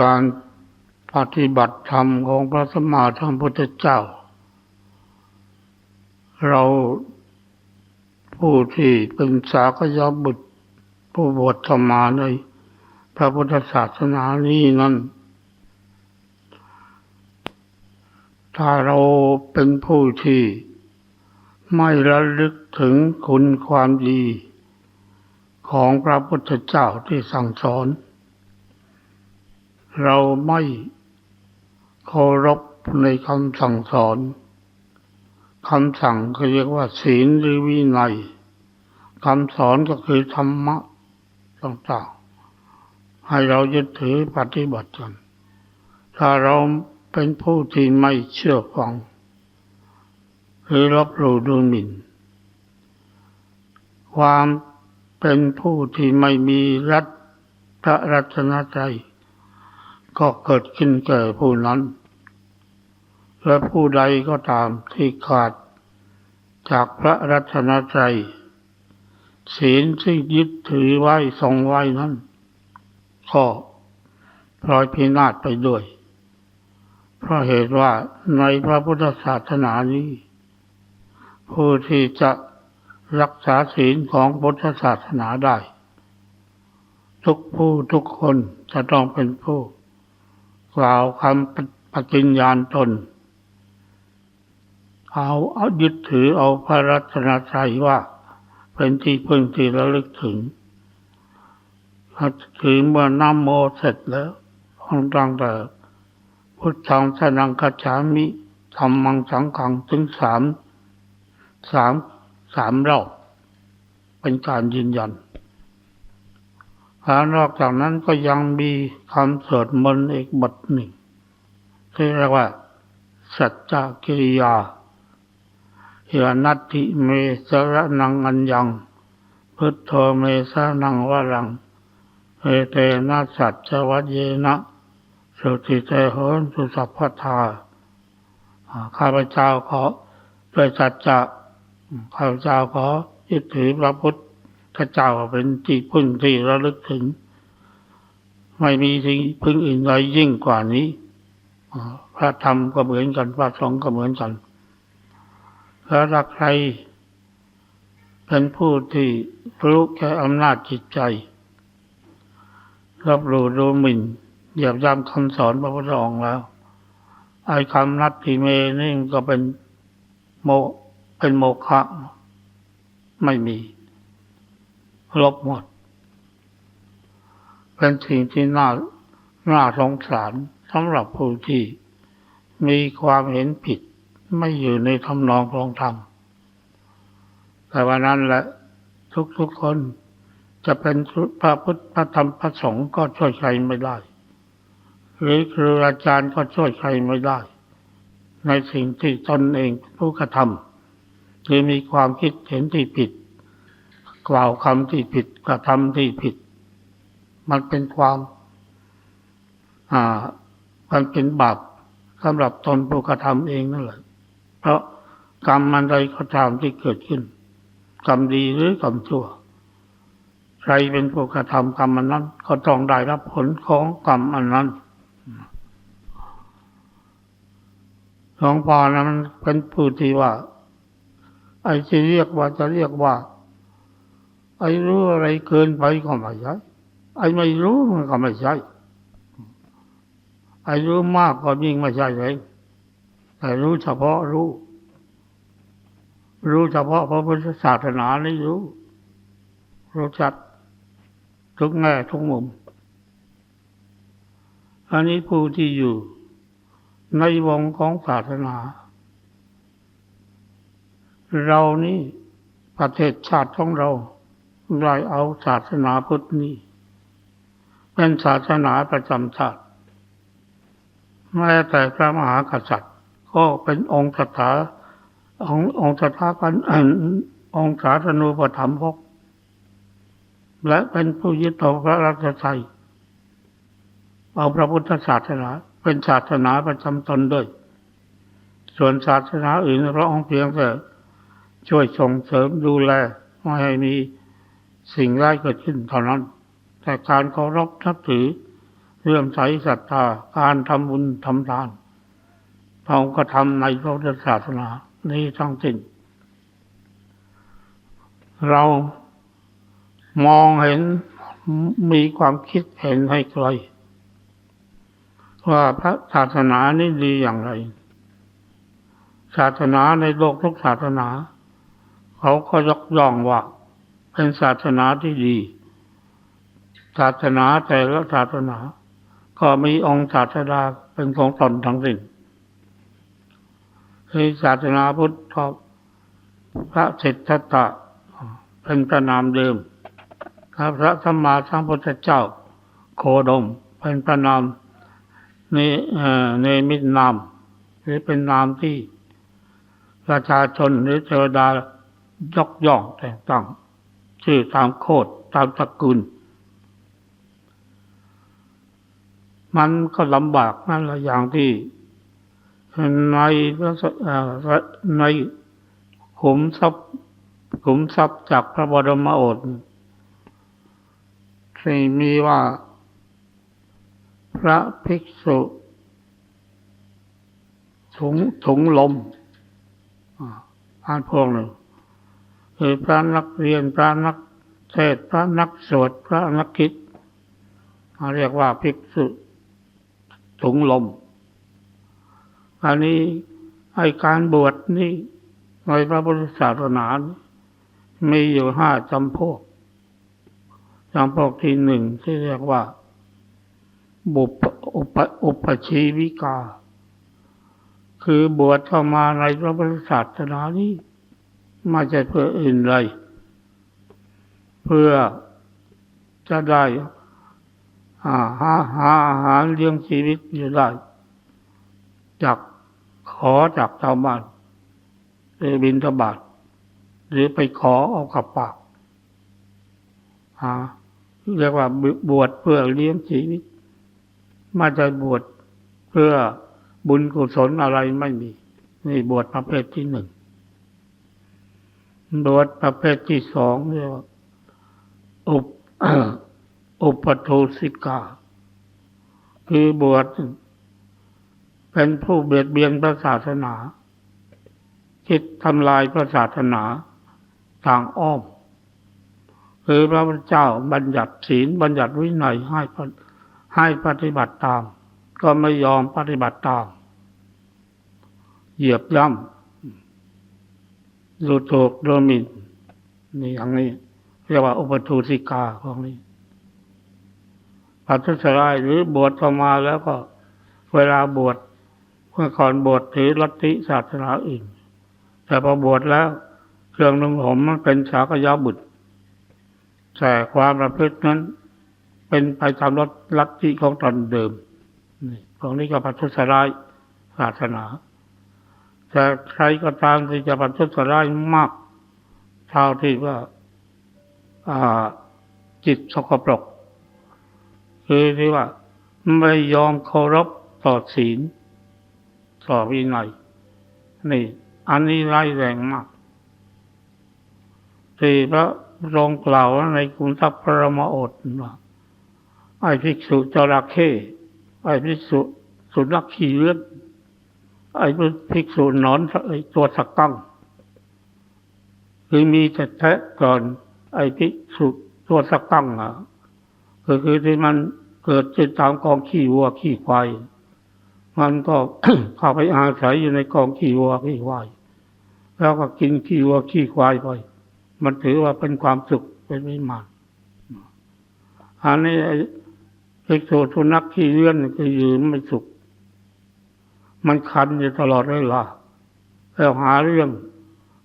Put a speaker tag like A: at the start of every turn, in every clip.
A: การปฏิบัติธรรมของพระสมมาสัมพุทธเจ้า เราผู้ที่เป็นสากยบุตรผู้บวชธรรมาในพระพุทธศาสนานี้นั้น ถ้าเราเป็นผู้ที่ไม่ระลึกถึงคุณความดีของพระพุทธเจ้าที่สั่งสอน เราไม่เคารพในคำสั่งสอนคำสั่งเขาเรียกว่า ศีลหรือวินัยคำสอนก็คือธรรมะต่างๆ ให้เรายึดถือปฏิบัติกัน ถ้าเราเป็นผู้ที่ไม่เชื่อฟัง หรือรับรู้ดูหมิ่น ความเป็นผู้ที่ไม่มีรัฐพระรัตนใจย ก็เกิดขึ้นแก่ผู้นั้น และผู้ใดก็ตามที่ขาด จากพระรัตนใจยศีลที่ยึดถือไว้ทรงไว้นั้นก็พลอยพินาศไปด้วย เพราะเหตุว่าในพระพุทธศาสนานี้ ผู้ที่จะรักษาศีลของพุทธศาสนาได้ ทุกผู้ทุกคนจะต้องเป็นผู้ กล่าวคำปฏิญญาณตน เอาเอายึดถือเอาพระรัตนตรัยว่า เป็นที่พึ่งที่ระลึกถึงถือเมื่อน้ำโมเสร็จแล้วองตั้งแต่พุทธังสนังคัจฉามิธรรมังสังขังถึงสามสามสามรอบเป็นการยืนยัน แล้วนอกจากนั้นก็ยังมีคำสวดมนต์อีกบทหนึ่งที่เรียกว่า สัจจกิริยาเหือนัตติเมสระนังอัญญังพุทโธเมสระนังวรังเอเตนะสัจจวัตเยนะสุติเตโหนสุสัพพทาข้าพเจ้าขอด้วยสัจจะข้าพเจ้าขอยึดถือพระพุทธ เจ้าเป็นที่พึ่งที่ระลึกถึง ไม่มีสิ่งพึ่งอื่นใดยิ่งกว่านี้พระธรรมก็เหมือนกันพระสงฆ์ก็เหมือนกันแล้วถ้าใครเป็นผู้ที่รู้แค่อำนาจจิตใจ รับรู้ดูหมิ่นเหยียบย่ำคำสอนพระพุทธองค์แล้วไอ้คำนัดทีเมนี่ก็เป็นโมเป็นโมฆะไม่มี ลบหมด เป็นสิ่งที่น่าน่าสงสารสำหรับผู้ที่มีความเห็นผิด ไม่อยู่ในทำนองครองธรรมแต่วันนั้นแหละทุกๆคนจะเป็นพระพุทธพระธรรมพระสงฆ์ก็ช่วยใครไม่ได้ หรือครูอาจารย์ก็ช่วยใครไม่ได้ ในสิ่งที่ตนเองผู้กระทำหรือมีความคิดเห็นที่ผิด กล่าวคำที่ผิดกระทำที่ผิด มันเป็นความอ่ามันเป็นบาปสำหรับตนผู้กระทำเองนั่นแหละ เพราะกรรมมันใดก็ตามที่เกิดขึ้น กรรมดีหรือกรรมชั่ว ใครเป็นผู้กระทำกรรมอันนั้น ก็ต้องได้รับผลของกรรมอันนั้นหลวงพ่อนะมันเป็นผู้ที่ว่า ไอ้ที่เรียกว่าจะเรียกว่า ไอ้รู้อะไรเกินไปก็ไม่ใช่ไอ้ไม่รู้มันก็ไม่ใช่ไอ้รู้มากก็ยิ่งไม่ใช่เลยแต่รู้เฉพาะรู้ รู้เฉพาะพระพุทธศาสนานี่รู้ รู้จัดทุกแง่ทุกมุม อันนี้ผู้ที่อยู่ในวงของศาสนา เรานี่ประเทศชาติของเรา ได้เอาศาสนาพุทธนี้ เป็นศาสนาประจำชาติแม้แต่พระมหากษัตริย์ ก็เป็นองค์สถาองค์องค์สถากันองค์สาธนูปถัมภกและเป็นผู้ยึดเอาพระราชชัยเอาพระพุทธศาสนา เป็นศาสนาประจำตนด้วย ส่วนศาสนาอื่นพระองค์เพียงแต่ช่วยส่งเสริมดูแลไม่ให้มี สิ่งร้ายเกิดขึ้นเท่านั้น แต่การเคารพนับถือเรื่อมใสศรัทธาการทำบุญทำทานเราก็ทำในพระพุทธศาสนานี้ทั้งสิ้นเรามองเห็นมีความคิดเห็นให้ไกลว่าพระศาสนานี้ดีอย่างไร ศาสนาในโลกทุกศาสนา เขาก็ยกย่องว่า เป็นศาสนาที่ดี ศาสนาแต่ละศาสนา ก็มีองค์ศาสดาเป็นของตนทั้งสิ้นคือศาสนาพุทธก็พระสิทธัตะเป็นพระนามเดิมพระสัมมาสัมพุทธเจ้า โคดม เป็นพระนามในในมิตรนาม หรือเป็นนามที่ประชาชนหรือเทวดายกย่องแต่งตั้ง ชื่อตามโคดตามตระกูล มันก็ลำบากนั่นแหละอย่างที่ในในขุมทรัพย์ขุมทรัพย์จากพระบรมโอษฐ์ที่มีว่า พระภิกษุถุงถุงลมอ่านพวกหนึ่ง คือพระนักเรียนพระนักเทศพระนักสวดพระนักคิดเรียกว่าภิกษุถุงลม อันนี้ไอการบวชนี่ในพระพุทธศาสนา มีอยู่ห้าจำพวกจำพวกที่หนึ่งที่เรียกว่า บุปอุปอุปชีวิกา คือบวชเข้ามาในพระพุทธศาสนานี้ ไม่ใช่เพื่ออื่นเลย เพื่อจะได้หาหาหาอาหารเลี้ยงชีวิตอยู่ได้ จากขอจากชาวบ้านหรือบินทบาทหรือไปขอเอากับปากหาเรียกว่าบวชเพื่อเลี้ยงชีวิตม่ใช่บวชเพื่อบุญกุศลอะไรไม่มี นี่บวชประเภทที่หนึ่ง บวชประเภทที่สองเรียกว่าอุปอุปโทสิกา คือบวชเป็นผู้เบียดเบียนพระศาสนา คิดทำลายพระศาสนาทางอ้อม คือพระพุทธเจ้าบัญญัติศีลบัญญัติวินัยให้ให้ปฏิบัติตาม ก็ไม่ยอมปฏิบัติตาม เหยียบย่ำ ดูถูกโดมินนี่อย่างนี้ เรียกว่าอุปทูสิกาของนี้ปัทุสรายหรือบวชเข้ามาแล้วก็ เวลาบวชเมื่อก่อนบวชถือลัทธิศาสนาอื่น แต่พอบวชแล้วเครื่องนุ่งห่มมันเป็นสากยาบุตรแต่ความประพฤตินั้น เป็นไปตามลัทธิของตอนเดิมนี่ตรงนี้ก็ปัทุสรายศาสนา แต่ใครก็ตามที่จะปัทุสรายมากเท่าที่ว่าจิตสกปรก คือที่ว่าไม่ยอมเคารพต่อศีลต่อวินัยนี่อันนี้ร้ายแรงมากที่พระรองกล่าวในคุณทัพพระมโอษว่าไอ้ภิกษุจระเข้ไอ้ภิกษุสุนัขขี่เลือด ไอ้ภิกษุนอนไอ้ตัวสักกังคือมีแต่แท้ก่อน ไอ้ภิกษุตัวสักกังอะก็คือที่มันเกิดจิตตามกองขี้วัวขี้ควายมันก็เข้าไปอาศัยอยู่ในกองขี้วัวขี้ควายแล้วก็กินขี้วัวขี้ควายไปมันถือว่าเป็นความสุขเป็นวิมานอันนี้เอกโซทุนักขี้เลื่อนก็ยืนไม่สุข มันคันอยู่ตลอดเวลาแล้วหาเรื่อง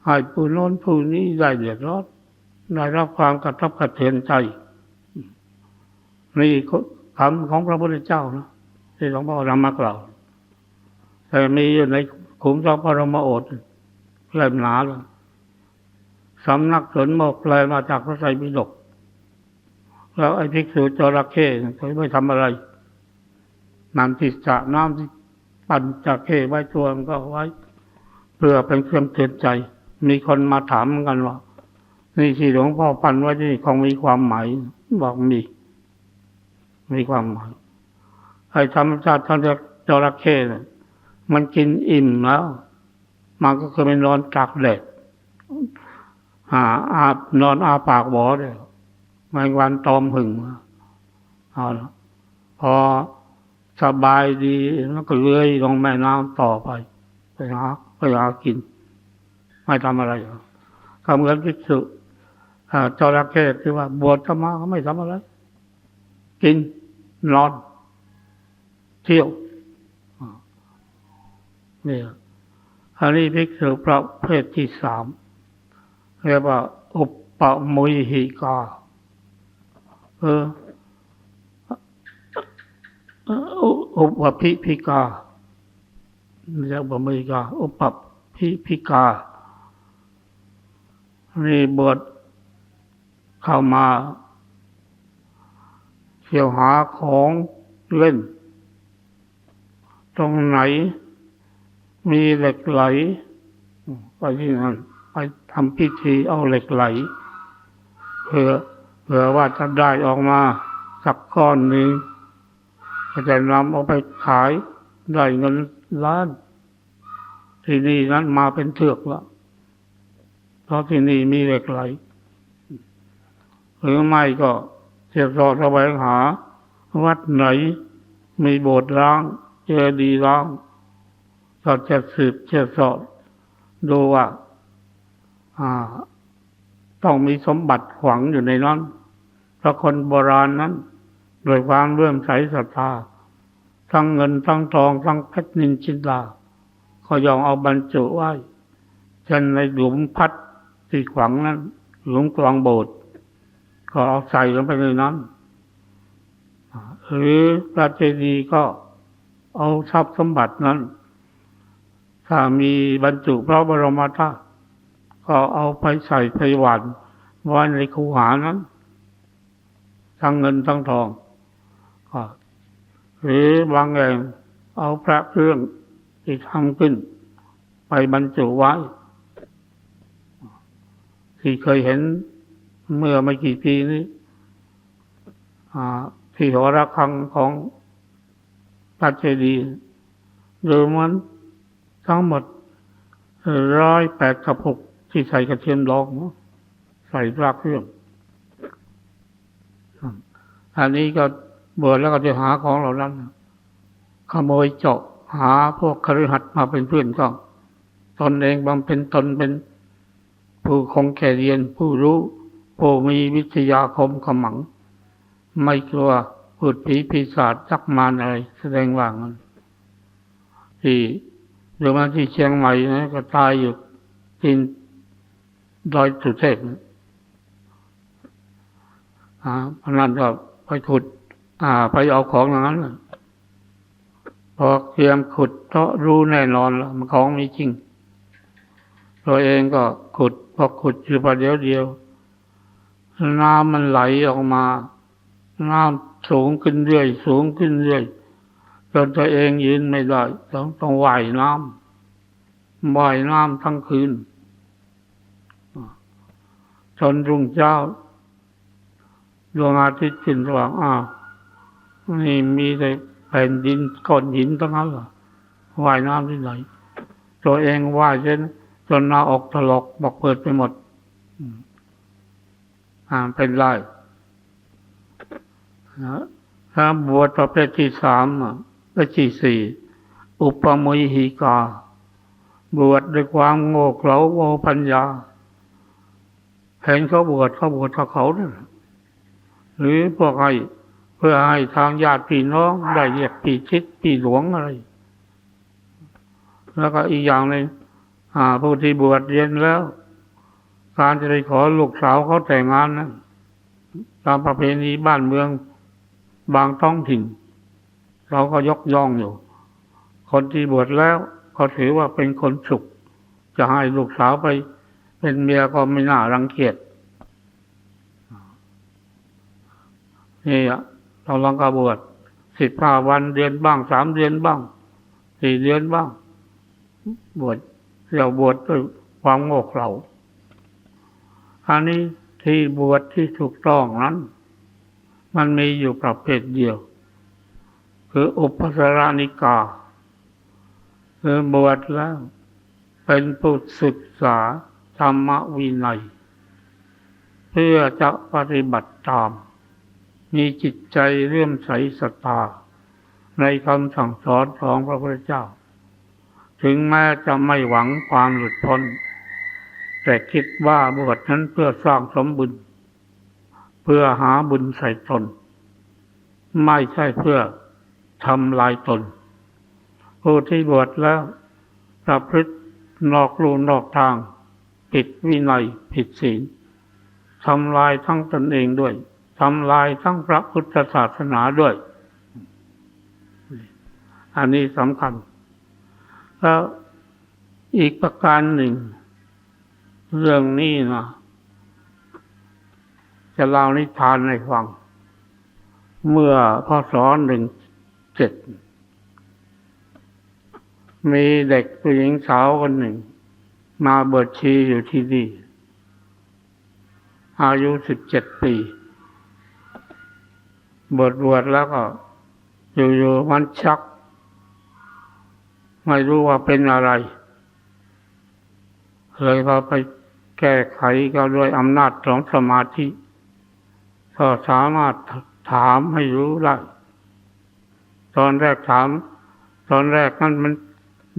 A: ให้ผู้น้นผู้นี้ได้เดือดร้อนได้รับความกระทบกระเทือนใจนี่คำของพระพุทธเจ้านะที่หลวงพ่อนำมากล่าวแต่มีอยู่ในขุมทรัพย์พระมโอษฐ์เล่มหนาเลยสำนักสนโมกเลยมาจากพระไตรปิฎกแล้วไอ้ภิกษุจระเข้เขาไม่ทำอะไรน้ำที่สระน้ำที่ ปั่นจระเขไว้ตัวมันก็ไว้ เพื่อเป็นเครื่องเตือนใจ มีคนมาถามกันว่านี่ที่หลวงพ่อปั่นไว้ที่คงมีความหมายบอกมีมีความหมายไอ้ธรรมชาติท่านจะจระเข้เนี่ยมันกินอิ่มแล้ว มันก็เคยไปนนอนตากแดดหาอาบนอนอาปากบ่อเดียวแมงวันตอมหึงเอาพอ สบายดีแล้วก็เลื้อยลงแม่น้ำต่อไปไปหาไปหากิน ไม่ทำอะไรหรอกก็เหมือนภิกษุจระเข้ที่ว่า บวชธรรมาก็ไม่ทำอะไร กินนอน เที่ยวเนี่ยอันนี้ภิกษุประเภทที่สามเรียกว่า อุปปมุยหิกาเออ อุปพิพิกาเรียกว่ามุยกา อุปพิพิกานี่บวชเข้ามาเที่ยวหาของเล่น ตรงไหนมีเหล็กไหลไปที่นั่นไปทำพิธีเอาเหล็กไหลเพื่อเผื่อว่าจะได้ออกมาสักก้อนหนึ่ง ก็จะนำเอาไปขายได้เงินล้าน ที่นี่นั้นมาเป็นเถือกล้วเพราะที่นี่มีเหล็กไหล หรือไม่ก็เที่ยวสอดแสวงหา วัดไหนมีโบสถ์ร้างเจดีย์ร้างก็จะสืบจะสอบดูว่าอ่าต้องมีสมบัติขวังอยู่ในนั้นเพราะคนโบราณนั้น ดวยความเลื่อมใสศรัทธาทั้งเงินทั้งทองทั้งเพชรนินจินดาเขายอมเอาบรรจุไว้เช่นในหลุมพัดที่ขวางนั้น หลุมกลางโบสถ์ก็เอาใส่ลงไปในนั้นหรือพระเจดีย์ก็เอาทรัพย์สมบัตินั้น ถ้ามีบรรจุพระบรมธาตุก็เอาไปใส่ไปหวานไว้ในคูหานั้น ทั้งเงินทั้งทอง หรือบางแห่งเอาพระเครื่องที่ทำขึ้น ไปบรรจุไว้ ที่เคยเห็นเมื่อไม่กี่ปีนี้ที่หอระฆังของพระเจดีย์โดยมันทั้งหมดร้อยแปดกระปุกที่ใส่กระเทียมดองใส่พระเครื่องอันนี้ก็ บวชแล้วก็จะหาของเหล่านั้น ขโมยเจาะหาพวกคฤหัสถ์มาเป็นเพื่อนก็ตนเองบำเพ็ญตนเป็นผู้คงแก่เรียน ผู้รู้ผู้มีวิทยาคมขมัง ไม่กลัวพูดผีปีศาจจักมารอะไรแสดงว่างั้นที่หรือมาที่เชียงใหม่นะก็ตายอยู่ที่ดอยสุเทพนะอ่าพนันก็ไปขุด อ่าไปเอาของอย่างนั้นพอเตรียมขุดก็รู้แน่นอนแล้วมันของมีจริงตัวเองก็ขุดพอขุดอยู่ประเดี๋ยวเดียว น้ำมันไหลออกมา น้ำสูงขึ้นเรื่อย สูงขึ้นเรื่อยจนตัวเองยืนไม่ได้ต้องต้องว่ายน้ำว่ายน้ำทั้งคืนจนรุ่งเช้าดวงอาทิตย์ขึ้นสว่างอ้าว นี่มีแต่แผ่นดินก้อนหินทั้งนั้นหรอว่ายน้ำที่ไหนตัวเองว่ายจนจนหน้าออกถลอกบอกเปิดไปหมดอ่าเป็นไรนะถ้าบวชประเภทที่สามอะและที่สี่อุปมุยหิกา บวชด้วยความโง่เขลาโง่ปัญญาเห็นเขาบวชเขาบวชกับเขาเนี่ยหรือพวกให้ เพื่อให้ทางญาติพี่น้องได้เรียกพี่ชิดพี่หลวงอะไร แล้วก็อีกอย่างหนึ่งอ่าผู้ที่บวชเรียนแล้ว การจะได้ขอลูกสาวเขาแต่งงานนั้นตามประเพณีบ้านเมืองบางท้องถิ่น เราก็ยกย่องอยู่ คนที่บวชแล้วเขาถือว่าเป็นคนสุข จะให้ลูกสาวไป เป็นเมียก็ไม่น่ารังเกียจนี่อะ เราลองกระบวชสิบห้าวันเดือนบ้างสามเดือนบ้างสี่เดือนบ้าง บวชเราบวชด้วยความโง่เขลาอันนี้ที่บวชที่ถูกต้องนั้น มันมีอยู่ประเภทเดียว คืออุปสรานิกา คือบวชแล้ว เป็นผู้ศึกษาธรรมวินัย เพื่อจะปฏิบัติตาม มีจิตใจเรื่อมใสศรัทธาในคำสั่งสอนของพระพุทธเจ้า ถึงแม้จะไม่หวังความหลุดพ้น แต่คิดว่าบวชนั้นเพื่อสร้างสมบุญ เพื่อหาบุญใส่ตน ไม่ใช่เพื่อทำลายตน ผู้ที่บวชแล้วประพฤตินอกลูนอกทาง ผิดวินัยผิดศีลทำลายทั้งตนเองด้วย ทำลายทั้งพระพุทธศาสนาด้วย อันนี้สำคัญ แล้วอีกประการหนึ่ง เรื่องนี้นะจะเล่านิทานให้ฟัง เมื่อพศหนึ่งเจ็ดมีเด็กผู้หญิงสาวคนหนึ่ง มาบวชชีอยู่ที่นี่อายุสิบเจ็ดปี บวชบวชแล้วก็ อยู่ๆมันชัก ไม่รู้ว่าเป็นอะไรเลยพอไปแก้ไขก็ด้วยอำนาจของสมาธิก็สามารถถามให้รู้ได้ตอนแรกถาม ตอนแรกนั้นมัน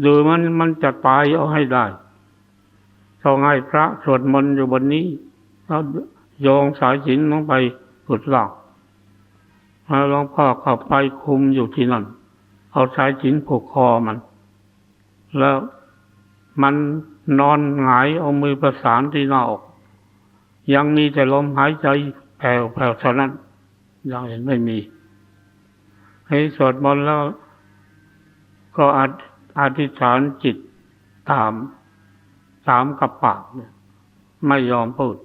A: ดูมันมันจะตายเอาให้ได้ต้องให้พระสวดมนต์อยู่บนนี้แล้วโยงสายสินลงไปกุดหลัก แล้วหลวงพ่อเข้าไปคุมอยู่ที่นั่น เอาสายสินผูกคอมัน แล้วมันนอนหงายเอามือประสานที่หน้าอก ยังมีแต่ลมหายใจแผ่วแผ่วเท่านั้นยังเห็นไม่มี ให้สวดมนต์แล้วก็อธิษฐานจิตตามตามกับปากเนี่ยไม่ยอมพูด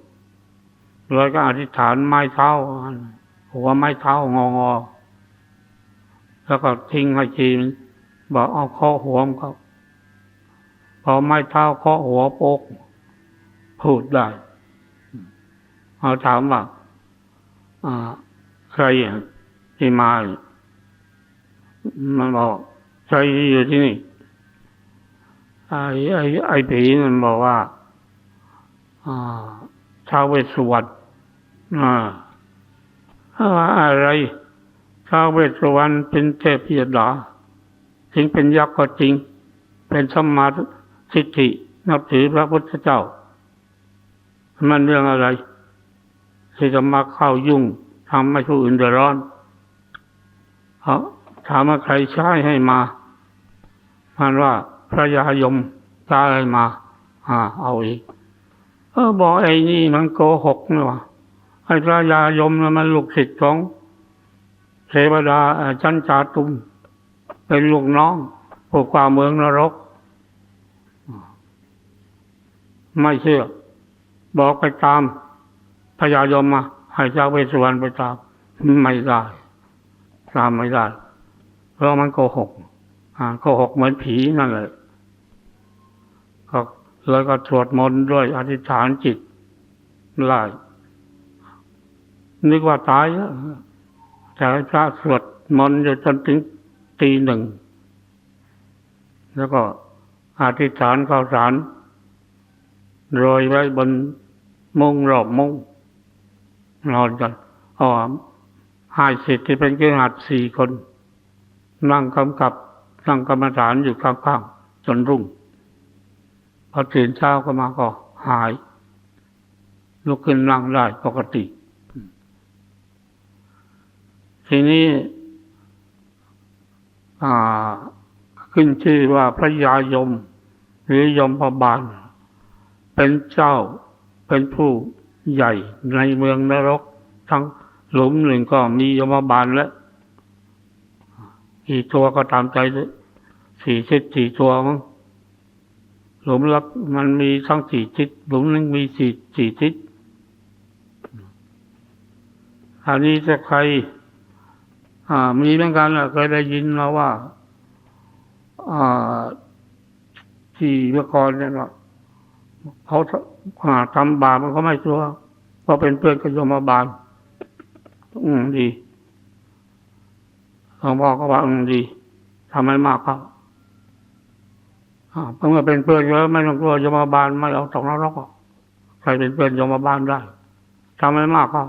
A: เลยก็อธิษฐานไม้เท้า หัวไม้เท้างองอแล้วก็ทิ้งให้ชีมันบอกเอาข้อหัวมันเขาพอไม้เท้าเคาะหัวโปกพูดได้เอาถามว่าใครที่มา มันบอกใครอยู่ที่นี่ไอ้ไอ้ไอ้ผีมันบอกว่าอ่าท้าวเวสสุวรรณอ่า อะไรท้าวเวสสวรรณเป็นเทพยดาถึงเป็นยักษ์ก็จริง เป็นสมมาทิฏฐินับถือพระพุทธเจ้า มันเรื่องอะไรที่จะมาเข้ายุ่งทำให้ผู้อื่นเดือดร้อนเขาถามว่าใครใช้ให้มามันว่าพระยายมใช้มา อ่า เอาอีกเออบอกไอ้นี่มันโกหกนี่วะ ไอ้พระยายมมันลูกศิษย์ของเทวดาชั้นจาตุม เป็นลูกน้องพวกควาเมืองนรก ไม่เชื่อ บอกไปตามพญายมมาให้เจ้าเวสสุวรรณไปตามไม่ได้ตามไม่ได้เพราะมันโกหกโกหกเหมือนผีนั่นแหละก็แล้วก็สวดมนต์ด้วยอธิษฐานจิตไล่ นึกว่าตายแล้วแต่พระสวดมนต์อยู่จนถึงตีหนึ่ง แล้วก็อธิษฐานข้าวสารโรยไว้บนมุงรอบมุงนอนกันอ๋อหายสิทธิ์ที่เป็นเกือหัดสี่คน นั่งกำกับนั่งกรรมฐานอยู่ข้างๆจนรุ่ง พอตื่นเช้าก็มาก็หายลุกขึ้นนั่งได้ปกติ ทีนี้ขึ้นชื่อว่าพระยายม หรือยมพบาล เป็นเจ้าเป็นผู้ใหญ่ในเมืองนรก ทั้งหลุมหนึ่งก็มียมบาลและกี่ตัวก็ตามใจเลยสี่ทิศสี่ตัวมั้งหลุมรับมันมีทั้งสี่ทิศหลุมหนึงมีสี่สี่ทิศอันนี้จะใคร อ่า มีเหมือนกันเคยได้ยินมาว่า อ่า ที่เมื่อก่อนเนี่ยเนาเขาอ่าทำบาปมันก็ไม่ชัวร์เพราะเป็นเพื่อนกับโยมบาล อืมดีอหลวงพ่อก็ว่าอืมดีทำให้มากครับอ่าเมื่อเป็นเพื่อนเยอะไม่ต้องกลัวยมบาลไม่เอาตกนรกหรอกใครเป็นเพื่อนยมบาลได้ทำให้มากครับ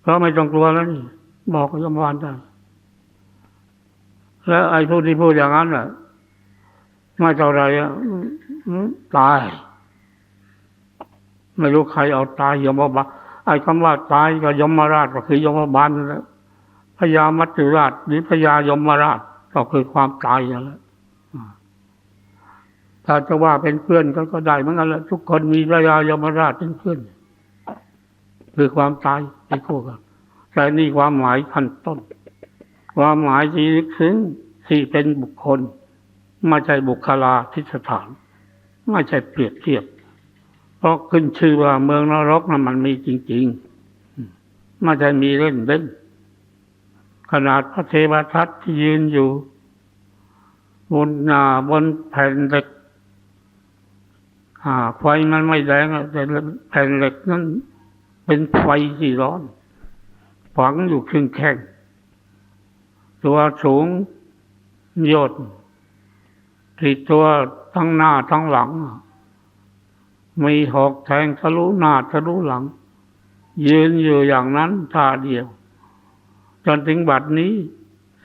A: เพราะไม่ต้องกลัวแล้วนี่ บอกกับยมบาลได้แล้วไอ้ผู้ที่พูดอย่างนั้นน่ะไม่เท่าไรอะตาย ไม่รู้ใครเอาตายยมบาลไอ้คำว่าตายกับยมราชก็คือยมบาลนั่นแหละพญามัจจุราชหรือพญายมราชก็คือความตายนั่นแหละถ้าจะว่าเป็นเพื่อนก็ก็ได้เหมือนกันแหละทุกคนมีพญายมราชเป็นเพื่อนคือความตายเป็นคู่กัน แต่นี่ความหมายขั้นต้น ความหมายที่ลึกซึ้งที่เป็นบุคคล ไม่ใช่บุคลาธิสถาน ไม่ใช่เปรียบเทียบ เพราะขึ้นชื่อว่าเมืองนรกนั้นมันมีจริงๆไม่ใช่มีเล่นเล่นขนาดพระเทวทัตที่ยืนอยู่ บนหนาบนแผ่นเหล็กไฟมันไม่แรงแต่แผ่นเหล็กนั้นเป็นไฟที่ร้อน ฝังอยู่ครึ่งแข้งตัวสูงยดที่ตัวทั้งหน้าทั้งหลัง มีหอกแทงทะลุหน้าทะลุหลัง ยืนอยู่อย่างนั้นท่าเดียว จนถึงบัดนี้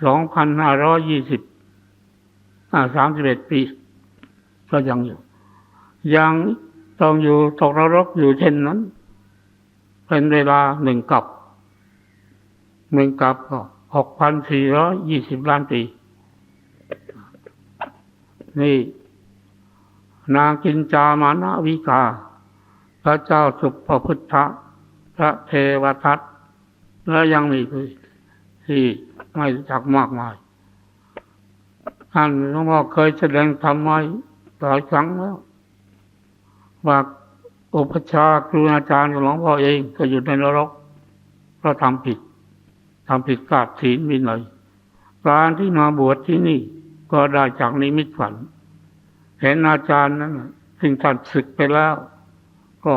A: สองพันห้าร้อยยี่สิบสามสิบเอ็ดปี ก็ยังอยู่ ยังต้องอยู่ตกนรกอยู่เช่นนั้น เป็นเวลาหนึ่งกับ หนึ่งกับก็หกพันสี่ร้อยยี่สิบล้านปี นี่ นางกินจามานาวิกา พระเจ้าสุภพุทธะพระเทวทัตและยังมีคือที่ไม่รู้จักมากมายท่านหลวงพ่อเคยแสดงธรรมไว้หลายครั้งแล้วว่าอุปชาครูอาจารย์ของหลวงพ่อเองก็อยู่ในนรกเพราะทำผิด ทำผิดกาดศีลวินัยการที่มาบวชที่นี่ ก็ได้จากนิมิตฝัน เห็นอาจารย์นั้นซึ่งท่านศึกไปแล้ว ก็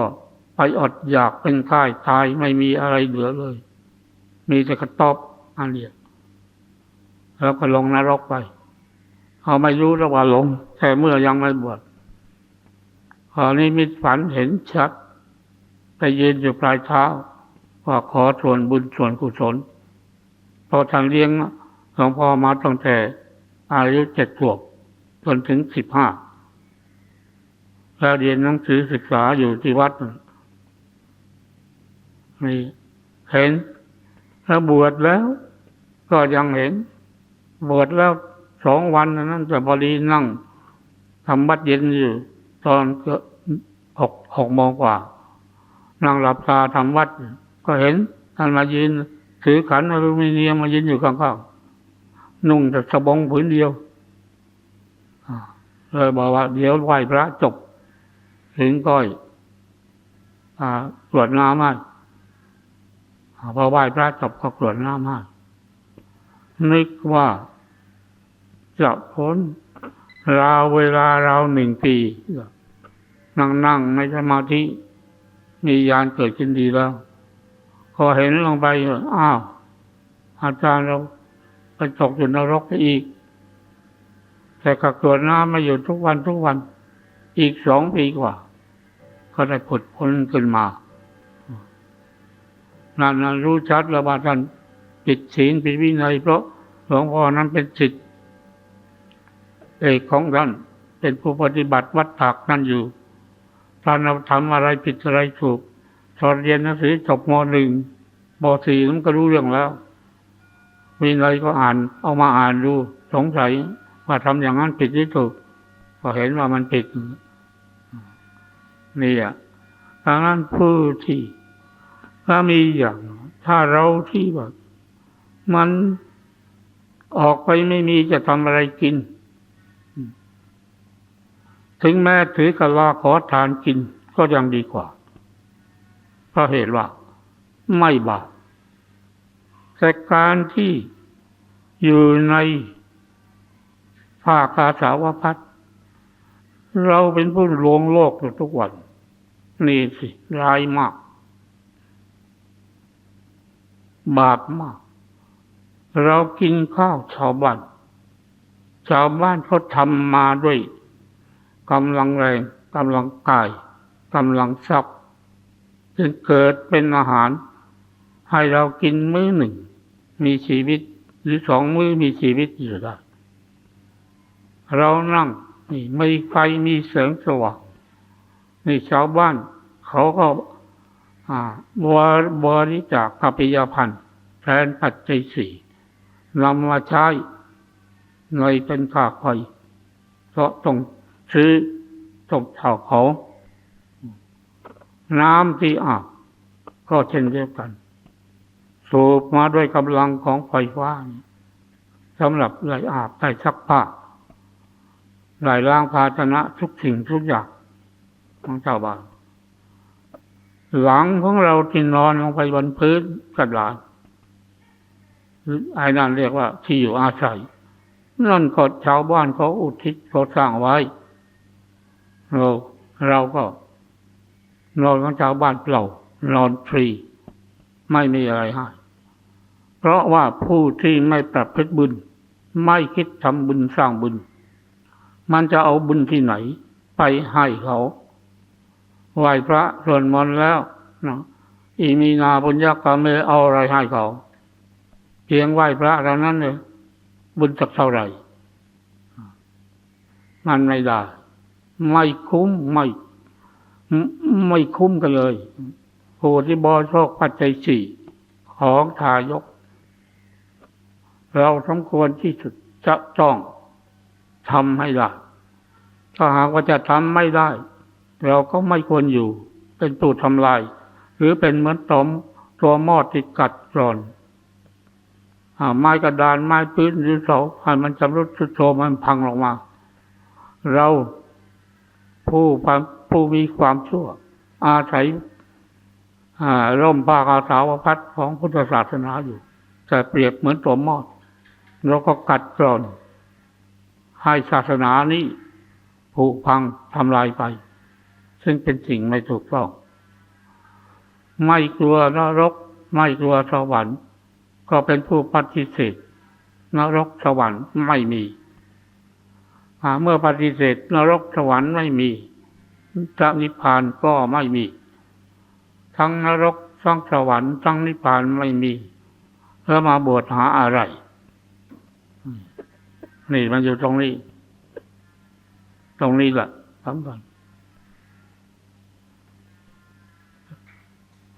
A: ไปอดอยากเป็นค่ายตายไม่มีอะไรเหลือเลย มีแต่กระต๊อบอันเดียวแล้วก็ลงนรกไปเขาไม่รู้ระว่าลง แต่เมื่อยังไม่บวชพอนี้มิตฝันเห็นชัดไปยืนอยู่ปลายเท้าว่าขอส่วนบุญส่วนกุศล พอท่านเลี้ยงหลวงพ่อมาตั้งแต่อายุเจ็ดขวบจนถึงสิบห้าแล้วเรียนหนังสือศึกษาอยู่ที่วัดนี่เห็นถ้าบวชแล้ว ก็ยังเห็น บวชแล้วสองวันนั้นจะบรินั่งทำวัดเย็นอยู่ ตอนก็หกหกโมงกว่า นั่งหลับตาทำวัด ก็เห็นท่านมายืน ถือขันอลูมิเนียมมายืนอยู่ข้างๆนุ่งแต่สบงผืนเดียวเลยบอกว่าเดี๋ยวไหว้พระจบ ถึงก้อยตรวจน้ำให้พอไหว้พระจบก็กรวดน้ำให้นึกว่าจะพ้นราวเวลาราวหนึ่งปีนั่งนั่งในสมาธิมียานเกิดขึ้นดีแล้ว พอเห็นลงไปอ้าว อาจารย์เราไปตกอยู่นรกอีก แต่กักตัวน้ำมาอยู่ทุกวันทุกวัน อีกสองปีกว่า ก็ได้ผลพ้นขึ้นมานั่นนะรู้ชัดแล้วว่าท่านปิดศีลปิดวินัยเพราะหลวงพ่อนั้นเป็นสิทธิ์เอกของท่านเป็นผู้ปฏิบัติวัดถากนั่นอยู่ท่านเราทำอะไรผิดอะไรถูก ตอนเรียนหนังสือจบมหนึ่งมสี่มันก็รู้เรื่องแล้ววินัยก็อ่านเอามาอ่านดู สงสัยว่าทำอย่างนั้นผิดหรือถูกก็เห็นว่ามันผิดนี่อะดังนั้นผู้ที่ถ้ามีอย่าง ถ้าเราที่แบบมันออกไปไม่มีจะทำอะไรกิน ถึงแม้ถือกะลาขอทานกินก็ยังดีกว่า เพราะเหตุว่า ไม่บาปแต่การที่อยู่ในภาคาสาวพัดเราเป็นผู้ลวงโลกอยู่ทุกวัน นี่สิร้ายมาก บาปมาก เรากินข้าวชาวบ้านชาวบ้านเขาทำมาด้วยกำลังแรงกำลังกายกำลังทรัพย์ จึงเกิดเป็นอาหาร ให้เรากินมื้อหนึ่ง มีชีวิตหรือสองมื้อมีชีวิตอยู่ได้เรานั่งนี่มีไฟมีแสงสว่างนี่ชาวบ้าน เขาก็บริบริจาคกัปิยาพันธ์แทนปัจจัยสี่นำมาใช้ในเป็นค่าไฟเพราะต้องซื้อต้องเท่าเขา น้ำที่อาบก็เช่นเดียวกัน สูบมาด้วยกำลังของไฟฟ้านสำหรับไหลอาบใต้ซักผ้าไหลล้างภาชนะทุกสิ่งทุกอย่างของชาวบ้านหลังของเราที่นอนลงไปบนพื้นกระดาษไอ้นั่นเรียกว่าที่อยู่อาศัย นั่นก็ชาวบ้านเขาอุทิศเขาสร้างไว้ เราเราก็ นอนของชาวบ้านเปล่านอนฟรี ไม่มีอะไรให้เพราะว่าผู้ที่ไม่ประพฤติบุญ ไม่คิดทำบุญสร้างบุญ มันจะเอาบุญที่ไหน ไปให้เขาไหว้พระส่วนมนต์แล้วนะอีมีนาบุญญากรรมไม่เอาอะไรให้เขา เพียงไหว้พระเท่านั้นเลยบุญสักเท่าไหร่ มันไม่ได้ ไม่คุ้มไม่ ไม่คุ้มกันเลยผู้ที่บริโภคปัจจัยสี่ของทายก เราสมควรที่สุดจะจ้องทำให้ได้ถ้าหากว่าจะทำไม่ได้ เราก็ไม่ควรอยู่ เป็นตูทำลาย หรือเป็นเหมือนตอมตัวมอดที่กัดกร่อนไม้กระดานไม้พื้นหรือเสาให้มันจำรุดสุดโทรมมันพังลงมา เราผู้ ผู้มีความชั่ว อาศัยร่มผ้าอาสาวพัดของพุทธศาสนาอยู่ แต่เปรียบเหมือนตัวมอดเราก็กัดกร่อน ให้ศาสนานี้ผุพังทำลายไป ซึ่งเป็นสิ่งไม่ถูกต้อง ไม่กลัวนรก ไม่กลัวสวรรค์ก็เป็นผู้ปฏิเสธนรกสวรรค์ไม่มีเมื่อปฏิเสธนรกสวรรค์ไม่มี พระนิพพานก็ไม่มี ทั้งนรกทั้งสวรรค์ทั้งนิพพานไม่มีแล้วมาบวชหาอะไร นี่มันอยู่ตรงนี้ ตรงนี้แหละสำคัญ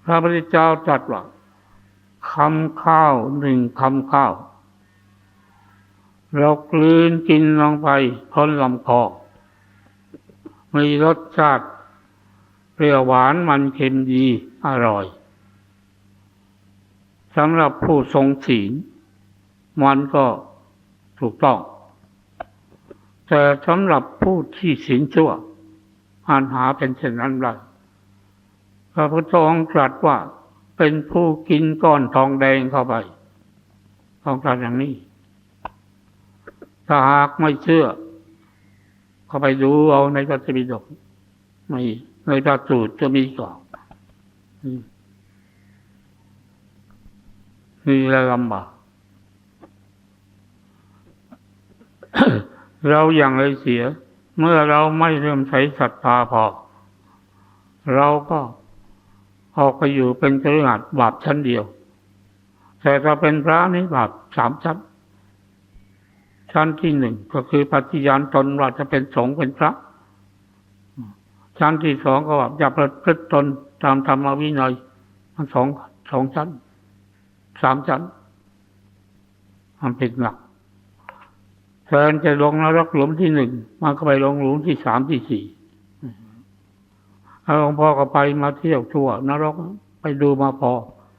A: พระพุทธเจ้าตรัสว่าคำข้าวหนึ่งคำข้าว เรากลืนกินลงไปพ้นลำคอ มีรสชาติเปรี้ยวหวานมันเค็มดีอร่อยสำหรับผู้ทรงศีลมันก็ถูกต้อง แต่สำหรับผู้ที่ศีลชั่วอันหาเป็นเช่นนั้นไรพระพุทธองค์ตรัสว่าเป็นผู้กินก้อนทองแดงเข้าไปต้องการอย่างนี้ ถ้าหากไม่เชื่อ เข้าไปดูเอาในพระธรรมปิฎกไม่ในพระสูตรจะมีกล่าวนี่ละลำบากเราอย่างไรเสีย เมื่อเราไม่เริ่มใช้ศรัทธาพอ เราก็ออกไปอยู่เป็นกระหัดบาปชั้นเดียว แต่ถ้าเป็นพระนี่บาปสามชั้น ชั้นที่หนึ่งก็คือปฏิญาณตนว่าจะเป็นสงฆ์เป็นพระ ชั้นที่สองก็ว่าอย่าประพฤติตนตามธรรมวินัยมันสองสองชั้นสามชั้นมันเป็นหลักแทนจะลงนรกหลุมที่หนึ่งมันก็ไปลงหลุมที่สามที่สี่หลวงพ่อก็ไปมาเที่ยวทั่วนรกไปดูมาพอ